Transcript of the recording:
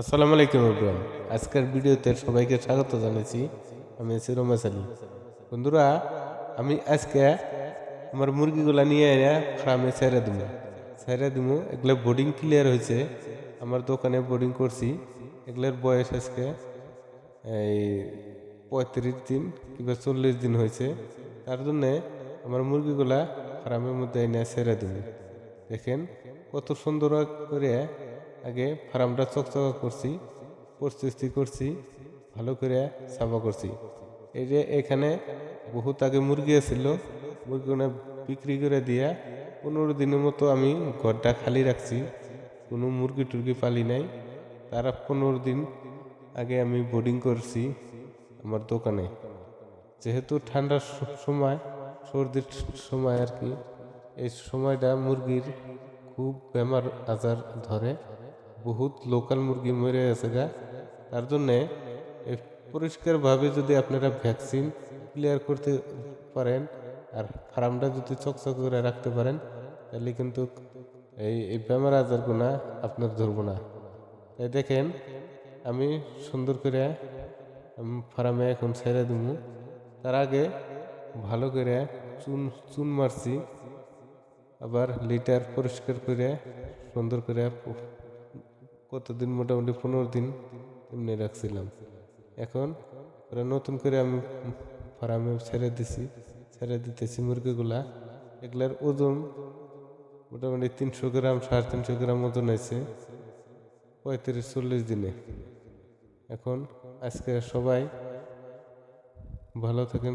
আসসালামু আলাইকুম এভরিওয়ান। আজকের ভিডিওতে সবাইকে স্বাগত জানাচ্ছি আমি রমেশ আলী বন্ধুরা, আমি আজকে আমার মুরগিগুলা নিয়ে এনে ফার্মে ছেড়ে দিব ছেড়ে দিব এগুলো বোর্ডিং ক্লিয়ার হয়েছে। আমার দোকানে বোর্ডিং করছি। এগুলোর বয়স আজকে, এই পঁয়ত্রিশ দিন কিংবা চল্লিশ দিন হয়েছে। তার জন্যে আমার মুরগিগুলা ফার্মের মধ্যে এনে ছেড়ে দিব দেখেন, কত সুন্দর করে আগে ফার্মটা চকচকা করছি, প্রস্তুতি করছি, ভালো করে সাফা করছি। এই যে এখানে বহুত আগে মুরগি ছিল মুরগিগুলো বিক্রি করে দিয়া পনেরো দিনের মতো আমি ঘরটা খালি রাখছি। কোনো মুরগি টুরগি পালি নাই। তারা পনেরো দিন আগে আমি বোর্ডিং করছি আমার দোকানে। যেহেতু ঠান্ডার সময়, সর্দির সময় আর কি, এই সময়টা মুরগির খুব বেমার আজার ধরে। বহুত লোকাল মুরগি মরে গেছে গা। তার জন্যে পরিষ্কারভাবে যদি আপনারা ভ্যাকসিন ক্লিয়ার করতে পারেন আর ফার্মটা যদি চকচক করে রাখতে পারেন, তাহলে কিন্তু এই এই বেমার আজারগুনা আপনার ধরবো না। তাই দেখেন, আমি সুন্দর করে ফার্মে এখন ছেড়ে দিব। তার আগে ভালো করে চুন চুন মারছি। আবার লিটার পরিষ্কার করে সুন্দর করে কতদিন? মোটামুটি পনেরো দিন এমনি রাখছিলাম। এখন ওরা নতুন করে আমি ফার্মে ছেড়ে দিছি, ছেড়ে দিতেছি মুরগিগুলা। এগুলার ওজন মোটামুটি তিনশো গ্রাম, সাড়ে তিনশো গ্রাম ওজন আছে পঁয়ত্রিশ, চল্লিশ দিনে। এখন আজকে সবাই ভালো থাকেন